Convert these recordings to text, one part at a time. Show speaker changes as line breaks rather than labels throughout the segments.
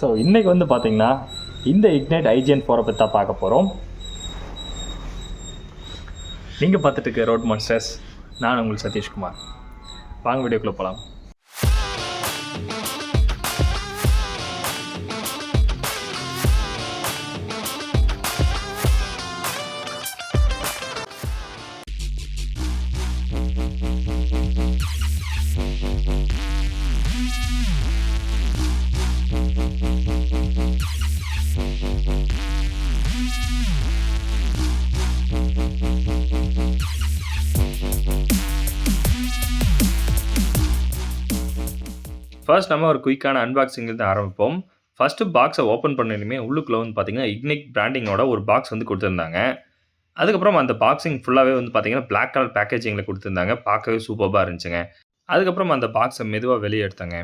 So இன்றைக்கி வந்து பார்த்தீங்கன்னா இந்த இக்னைட் ஐஜிஎன் ஃபோரை பற்றி தான் பார்க்க போகிறோம் நீங்கள் பார்த்துட்டு இருக்க ரோட் மாஸ்டர்ஸ் நான் உங்கள் சதீஷ்குமார். வாங்க வீடியோக்குள்ளே போகலாம் ஃபர்ஸ்ட் நம்ம ஒரு குயிக்கான அன்பாக்சிங்லேருந்து ஆரம்பிப்போம். ஃபஸ்ட்டு பாக்ஸை ஓப்பன் பண்ணணுமே உள்ளுக்குள்ளே வந்து பார்த்தீங்கன்னா இக்னிக் பிராண்டிங்கோட ஒரு பாக்ஸ் வந்து கொடுத்துருந்தாங்க. அதுக்கப்புறம் அந்த பாக்ஸிங் ஃபுல்லாகவே வந்து பார்த்தீங்கன்னா பிளாக் கலர் பேக்கேஜிங்கில் கொடுத்துருந்தாங்க. பார்க்கவே சூப்பராக இருந்துச்சுங்க. அதுக்கப்புறம் அந்த பாக்ஸை மெதுவாக வெளியே எடுத்தாங்க.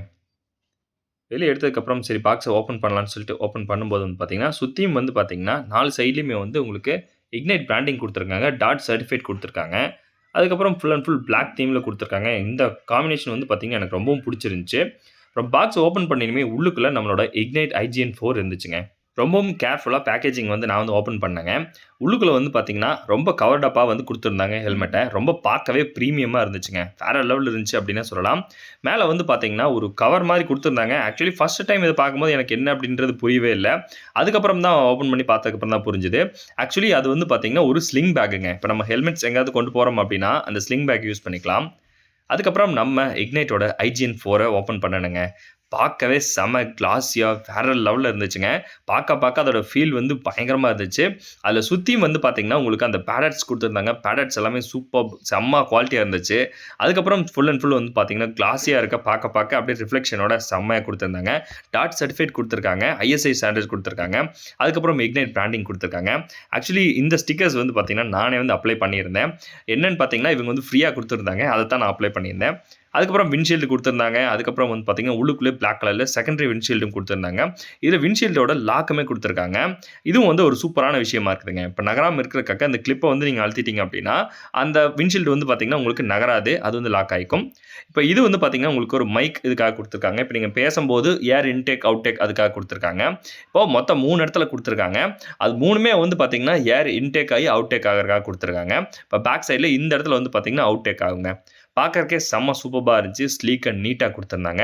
வெளியே எடுத்ததுக்கப்புறம் சரி பாக்ஸை ஓப்பன் பண்ணலான்னு சொல்லிட்டு ஓப்பன் பண்ணும்போது வந்து பார்த்தீங்கன்னா சுற்றியும் வந்து பார்த்தீங்கன்னா நாலு சைட்லேயுமே வந்து உங்களுக்கு இக்னைட் பிராண்டிங் கொடுத்துருக்காங்க. டாட் சர்டிஃபிகேட் கொடுத்துருக்காங்க. அதுக்கப்புறம் ஃபுல் அண்ட் ஃபுல் பிளாக் தீமில் கொடுத்துருக்காங்க. இந்த காம்பினேஷன் வந்து பார்த்திங்கன்னா எனக்கு ரொம்பவும் பிடிச்சிருந்துச்சி. அப்புறம் பாக்ஸ் ஓப்பன் பண்ணினுமே உள்ளுக்குள்ளே நம்மளோட இக்னைட் ஐஜிஎன் ஃபோர் இருந்துச்சுங்க. ரொம்பவும் கேர்ஃபுல்லாக பேக்கேஜிங் வந்து நான் வந்து ஓப்பன் பண்ணேங்க. உள்ளுக்குள்ளே வந்து பார்த்தீங்கன்னா ரொம்ப கவர்டப்பாக வந்து கொடுத்துருந்தாங்க ஹெல்மெட்டை ரொம்ப பார்க்கவே ப்ரீமியமாக இருந்துச்சுங்க. வேறு லெவலில் இருந்துச்சு அப்படின்னு சொல்லலாம். மேலே வந்து பார்த்தீங்கன்னா ஒரு கவர் மாதிரி கொடுத்துருந்தாங்க. ஆக்சுவலி ஃபஸ்ட் டைம் இதை பார்க்கும்போது எனக்கு என்ன அப்படின்றது புரியவே இல்லை. அதுக்கப்புறம் தான் ஓப்பன் பண்ணி பார்த்ததுக்கப்புறம் தான் புரிஞ்சுது. ஆக்சுவலி அது வந்து பார்த்தீங்கன்னா ஒரு ஸ்லிங் பேக்குங்க இப்போ நம்ம ஹெல்மெட்ஸ் எங்கேயாவது கொண்டு போகிறோம் அப்படின்னா அந்த ஸ்லிங் பேக் யூஸ் பண்ணிக்கலாம். அதுக்கப்புறம் நம்ம இக்னைட்டோட ஐஜிஎன் ஃபோரை ஓப்பன் பண்ணணுங்க. பார்க்கவே செம கிளாஸியாக வேற லெவலில் இருந்துச்சுங்க. பார்க்க பார்க்க அதோட ஃபீல் வந்து பயங்கரமாக இருந்துச்சு. அதில் சுற்றியும் வந்து பார்த்தீங்கன்னா உங்களுக்கு அந்த பேடட்ஸ் கொடுத்துருந்தாங்க. பேடட்ஸ் எல்லாமே சூப்பர் செம்ம குவாலிட்டியாக இருந்துச்சு. அதுக்கப்புறம் ஃபுல் அண்ட் ஃபுல் வந்து பார்த்தீங்கன்னா கிளாஸியாக இருக்க பார்க்க பார்க்க அப்படியே ரிஃப்ளெக்ஷனோட செம்மையாக கொடுத்துருந்தாங்க. டாட் சர்டிஃபிகேட் கொடுத்துருக்காங்க. ஐஎஸ்ஐ ஸ்டாண்டர்ட்ஸ் கொடுத்துருக்காங்க. அதுக்கப்புறம் இக்னைட் பிராண்டிங் கொடுத்துருக்காங்க. ஆக்சுவலி இந்த ஸ்டிக்கர்ஸ் வந்து பார்த்தீங்கன்னா நானே வந்து அப்ளை பண்ணியிருந்தேன். என்னென்னு பார்த்தீங்கன்னா இவங்க வந்து ஃப்ரீயாக கொடுத்துருந்தாங்க. அதை தான் நான் அப்ளை பண்ணியிருந்தேன். அதுக்கப்புறம் விண்ஷீல்டு கொடுத்துருந்தாங்க. அதுக்கப்புறம் வந்து பார்த்தீங்கன்னா உள்ளுக்குள்ளே பிளாக் கலரில் செகண்டரி விண்ட்ஷீல்டும் கொடுத்துருந்தாங்க. இதில் விண்ட்ஷீல்டோட லாக்குமே கொடுத்துருக்காங்க. இதுவும் வந்து ஒரு சூப்பரான விஷயமா இருக்குதுங்க. இப்போ நகராமல் இருக்கிறக்காக அந்த கிளிப்பை வந்து நீங்கள் அழுத்திட்டீங்க அப்படின்னா அந்த விண்ட்ஷீல்டு வந்து பார்த்தீங்கன்னா உங்களுக்கு நகராது. அது வந்து லாக் ஆகிக்கும் இப்போ இது வந்து பார்த்தீங்கன்னா உங்களுக்கு ஒரு மைக் இதுக்காக கொடுத்துருக்காங்க. இப்போ நீங்கள் பேசும்போது ஏர் இன்டேக் அவுட் டேக் அதுக்காக கொடுத்துருக்காங்க. இப்போது மொத்தம் மூணு இடத்துல கொடுத்துருக்காங்க. அது மூணுமே வந்து பார்த்தீங்கன்னா ஏர் இன்டேக் ஆகி அவுட் டேக் ஆகிறதுக்காக கொடுத்துருக்காங்க. இப்போ பேக் சைடில் இந்த இடத்துல வந்து பார்த்தீங்கன்னா அவுட் டேக் ஆகுங்க. பார்க்கறக்கே செம்ம சூப்பராக இருந்துச்சு. ஸ்லீக் அண்ட் நீட்டாக கொடுத்துருந்தாங்க.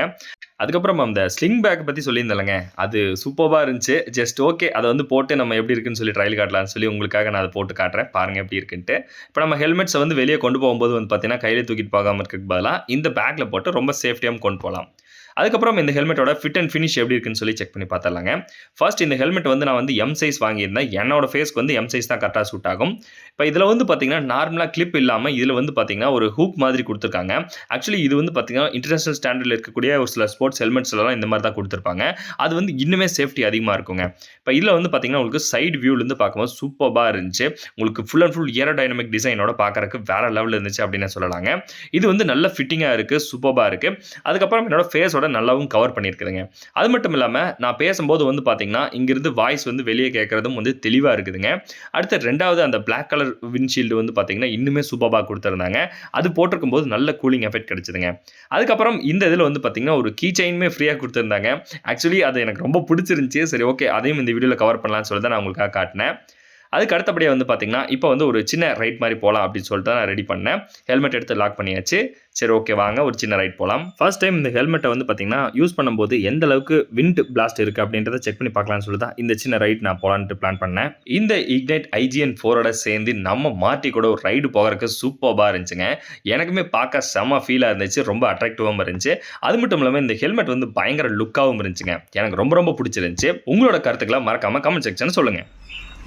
அதுக்கப்புறம் அந்த ஸ்லிங் பேக் பற்றி சொல்லியிருந்தேங்க அது சூப்பராக இருந்துச்சு. ஜஸ்ட் ஓகே அதை வந்து போட்டு நம்ம எப்படி இருக்குன்னு சொல்லி ட்ரையல் காட்டலாம்னு சொல்லி உங்களுக்காக நான் அதை போட்டு காட்டுறேன். பாருங்கள் எப்படி இருக்குன்ட்டு. இப்போ நம்ம ஹெல்மெட்ஸை வந்து வெளியே கொண்டு போகும்போது வந்து பார்த்தீங்கன்னா கையில் தூக்கிட்டு போகாமல் இருக்கிறதுக்கு பதிலாக இந்த பேக்கில் போட்டு ரொம்ப சேஃப்டியாகவும் கொண்டு போகலாம். அதுக்கப்புறம் இந்த ஹெல்மெட்டோட ஃபிட் அண்ட் ஃபினிஷ் எப்படி இருக்குன்னு சொல்லி செக் பண்ணி பார்த்துடலாங்க. ஃபர்ஸ்ட் இந்த ஹெல்மெட் வந்து நான் வந்து எம் சைஸ் வாங்கியிருந்தேன். என்னோட ஃபேஸ்க்கு வந்து எம் சைஸ் தான் கரெக்டாக சூட் ஆகும். இப்போ இதில் வந்து பார்த்தீங்கன்னா நார்மலாக கிளிப் இல்லாமல் இதில் வந்து பார்த்தீங்கன்னா ஒரு ஹூக் மாதிரி கொடுத்துருக்காங்க. ஆக்சுவலி இது வந்து பார்த்தீங்கன்னா இன்டர்நேஷனல் ஸ்டாண்டர்டில் இருக்கக்கூடிய ஒரு சில ஸ்போர்ட்ஸ் ஹெல்மெட்ஸ்லாம் இந்த மாதிரி தான் கொடுத்துருப்பாங்க. அது வந்து இன்னுமே சேஃப்டி அதிகமாக இருக்குங்க. இப்போ இதில் வந்து பார்த்தீங்கன்னா உங்களுக்கு சைடு வியூலேருந்து பார்க்கும்போது சூப்பராக இருந்துச்சு. உங்களுக்கு ஃபுல் அண்ட் ஃபுல் ஏரோடைனமிக் டிசைனோட பார்க்குறக்கு வேற லெவலில் இருந்துச்சு அப்படின்னு சொல்லலாங்க. இது வந்து நல்ல ஃபிட்டிங்காக இருக்குது சூப்பராக இருக்குது அதுக்கப்புறம் என்னோட ஃபேஸோட நல்லாவும் கவர் பண்ணியிருக்குதுங்க. அது மட்டும் இல்லாமல் நான் பேசும்போது வந்து பார்த்தீங்கன்னா இங்கிருந்து வாய்ஸ் வந்து வெளியே கேட்குறதும் வந்து தெளிவாக இருக்குதுங்க. அடுத்த ரெண்டாவது அந்த பிளாக் கலர் விண்ட்ஷீல்டு வந்து பார்த்தீங்கன்னா இன்னுமே சூப்பராக கொடுத்துருந்தாங்க. அது போட்டிருக்கும் போது நல்ல கூலிங் எஃபெக்ட் கிடச்சிதுங்க. அதுக்கப்புறம் இந்த இதில் வந்து பார்த்தீங்கன்னா ஒரு கீ செயினுமே ஃப்ரீயாக கொடுத்துருந்தாங்க. ஆக்சுவலி அது எனக்கு ரொம்ப பிடிச்சிருந்துச்சி. சரி ஓகே அதையும் இந்த வீடியோவில் கவர் பண்ணலாம்னு சொல்லி தான் நான் உங்களுக்காக காட்டினேன். அதுக்கு அடுத்தபடியாக வந்து பார்த்தீங்கன்னா இப்போ வந்து ஒரு சின்ன ரைட் மாதிரி போகலாம் அப்படின்னு சொல்லிட்டு தான் நான் ரெடி பண்ணேன். ஹெல்மெட் எடுத்து லாக் பண்ணியாச்சு. சரி ஓகே வாங்க ஒரு சின்ன ரைட் போகலாம் ஃபர்ஸ்ட் டைம் இந்த ஹெல்மெட்டை வந்து பார்த்திங்கன்னா யூஸ் பண்ணும்போது எந்த அளவுக்கு விண்ட் பிளாஸ்ட் இருக்குது அப்படின்றத செக் பண்ணி பார்க்கலாம்னு சொல்லி தான் இந்த சின்ன ரைட் நான் போகலான்ட்டு பிளான் பண்ணேன். இந்த இக்னைட் ஐஜிஎன் ஃபோரோட சேர்ந்து நம்ம மாட்டி கூட ஒரு ரைடு போகிறதுக்கு சூப்பராக இருந்துச்சுங்க. எனக்குமே பார்க்க செம ஃபீலாக இருந்துச்சு. ரொம்ப அட்ராக்டிவாகவும் இருந்துச்சு. அது மட்டும் இல்லாமல் இந்த ஹெல்மெட் வந்து பயங்கர லுக்காகவும் இருந்துச்சுங்க. எனக்கு ரொம்ப ரொம்ப பிடிச்சிருந்துச்சு. உங்களோட கருத்துக்களை மறக்காமல் கமெண்ட் செக்ஷன் சொல்லுங்கள்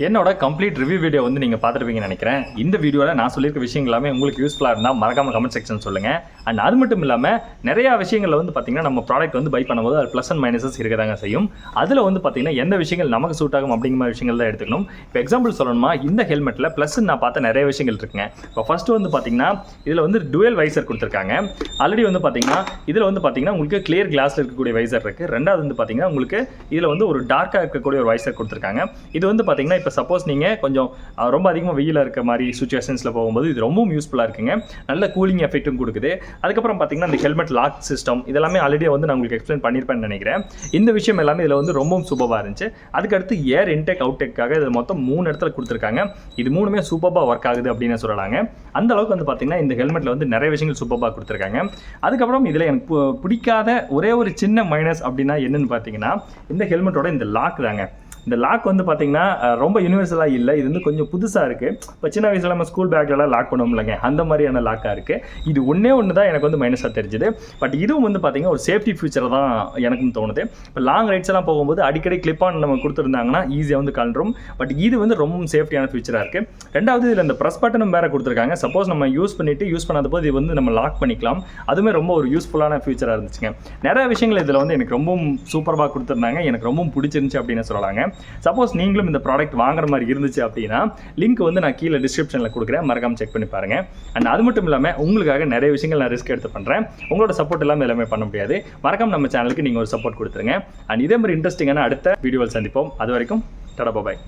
என்னோட கம்ப்ளீட் ரிவ்யூ வீடியோ வந்து நீங்கள் பார்த்துருப்பீங்கன்னு நினைக்கிறேன். இந்த வீடியோவில் நான் சொல்லியிருக்க விஷயங்கள் எல்லாமே உங்களுக்கு யூஸ்ஃபுல்லாக இருந்தால் மறக்காமல் கமெண்ட் செக்ஷன் சொல்லுங்கள் அண்ட் அது மட்டும் இல்லாமல் நிறையா விஷயங்களில் வந்து பார்த்தீங்கன்னா நம்ம ப்ராடக்ட் வந்து பை பண்ணும்போது அது ப்ளஸ் அண்ட் மைனஸஸ் இருக்கதாங்க செய்யும். அதில் வந்து பார்த்தீங்கன்னா எந்த விஷயங்கள் நமக்கு சூட் ஆகும் அப்படிங்கிற மாதிரி விஷயங்கள் தான் எடுத்துக்கணும். இப்போ எக்ஸாம்பிள் சொல்லணுமா இந்த ஹெல்மெட்டில் ப்ளஸ் நான் பார்த்த நிறைய விஷயங்கள் இருக்குங்க. இப்போ ஃபர்ஸ்ட் வந்து பார்த்தீங்கன்னா இதில் வந்து டுவெல் வைசர் கொடுத்துருக்காங்க. ஆல்ரெடி வந்து பார்த்தீங்கன்னா இதில் வந்து பார்த்தீங்கன்னா உங்களுக்கு கிளியர் கிளாஸில் இருக்கக்கூடிய வைசர் இருக்குது ரெண்டாவது வந்து பார்த்தீங்கன்னா உங்களுக்கு இதில் வந்து ஒரு டார்க்காக இருக்கக்கூடிய ஒரு வைசர் கொடுத்துருக்காங்க. இது வந்து பார்த்தீங்கன்னா இப்போ
சப்போஸ் நீங்கள் கொஞ்சம் ரொம்ப அதிகமாக வெயிலாக இருக்க மாதிரி சுச்சுவேஷன்ஸில் போகும்போது இது ரொம்பவும் யூஸ்ஃபுல்லாக இருக்குங்க. நல்ல கூலிங் எஃபெக்ட்டும் கொடுக்குது. அதுக்கப்புறம் பார்த்தீங்கன்னா இந்த ஹெல்மெட் லாக் சிஸ்டம் இதெல்லாமே ஆல்ரெடி வந்து நான் உங்களுக்கு எக்ஸ்பிளைன் பண்ணியிருப்பேன்னு நினைக்கிறேன். இந்த விஷயம் எல்லாமே இதில் வந்து ரொம்பவும் சூப்பராக இருந்துச்சு. அதுக்கடுத்து ஏர் இன்டெக் அவுட் இதில் மொத்தம் மூணு இடத்துல கொடுத்துருக்காங்க. இது மூணுமே சூப்பராக ஒர்க் ஆகுது அப்படின்னு சொல்லலாங்க. அந்த அளவுக்கு வந்து பார்த்தீங்கன்னா இந்த ஹெல்மெட்டில் வந்து நிறைய விஷயங்கள் சூப்பராக கொடுத்துருக்காங்க. அதுக்கப்புறம் இதில் எனக்கு பு- பிடிக்காத ஒரே ஒரு சின்ன மைனஸ் அப்படின்னா என்னன்னு பார்த்தீங்கன்னா இந்த ஹெல்மெட்டோட இந்த லாக் தாங்க. இந்த லாக் வந்து பார்த்தீங்கன்னா ரொம்ப யூனிவர்சலாக இல்லை. இது வந்து கொஞ்சம் புதுசாக இருக்குது இப்போ சின்ன வயசில் நம்ம ஸ்கூல் பேக்லலாம் லாக் பண்ணுவோம் இல்லைங்க அந்த மாதிரியான லாக்காக இருக்குது இது ஒன்றே ஒன்று தான் எனக்கு வந்து மைனஸாக தெரிஞ்சுது. பட் இதுவும் வந்து பார்த்தீங்கன்னா ஒரு சேஃப்டி ஃபியூச்சர் தான் எனக்கும் தோணுது. இப்போ லாங் ரைட்ஸ் எல்லாம் போகும்போது அடிக்கடி கிளிப் ஆன் நம்ம கொடுத்துருந்தாங்கன்னா ஈஸியாக வந்து கலந்துரும் பட் இது வந்து ரொம்ப சேஃப்டியான ஃபியூச்சராக இருக்குது ரெண்டாவது இதில் இந்த ப்ரெஸ் பட்டனும் வேறு கொடுத்துருக்காங்க. சப்போஸ் நம்ம யூஸ் பண்ணிவிட்டு யூஸ் பண்ணாத போது இது வந்து நம்ம லாக் பண்ணிக்கலாம். அதுவுமே ரொம்ப ஒரு யூஸ்ஃபுல்லான ஃபியூச்சராக இருந்துச்சுங்க. நிறைய விஷயங்கள் இதில் வந்து எனக்கு ரொம்பவும் சூப்பராக கொடுத்துருந்தாங்க. எனக்கு ரொம்பவும் பிடிச்சிருந்துச்சு அப்படின்னு சொல்லலாங்க. சப்போஸ் நீங்களும் இந்த ப்ராடக்ட் வாங்குற மாதிரி இருந்துச்சு அப்படின்னா லிங்க் வந்து நான் கீழே டிஸ்கிரிப்ஷனில் கொடுக்குறேன். மறக்காம செக் பண்ணி பாருங்க. அண்ட் அது மட்டும் இல்லாமல் உங்களுக்காக நிறைய விஷயங்கள் நான் ரிஸ்க் எடுத்து பண்ணுறேன் உங்களோட சப்போர்ட் இல்லாமல் எல்லாமே பண்ண முடியாது. மறக்காம நம்ம சேனலுக்கு நீங்கள் ஒரு சப்போர்ட் கொடுத்துருங்க. அண்ட் இதே மாதிரி இன்ட்ரெஸ்டிங்கான அடுத்த வீடியோவில் சந்திப்போம். அது வரைக்கும் டடா பாய்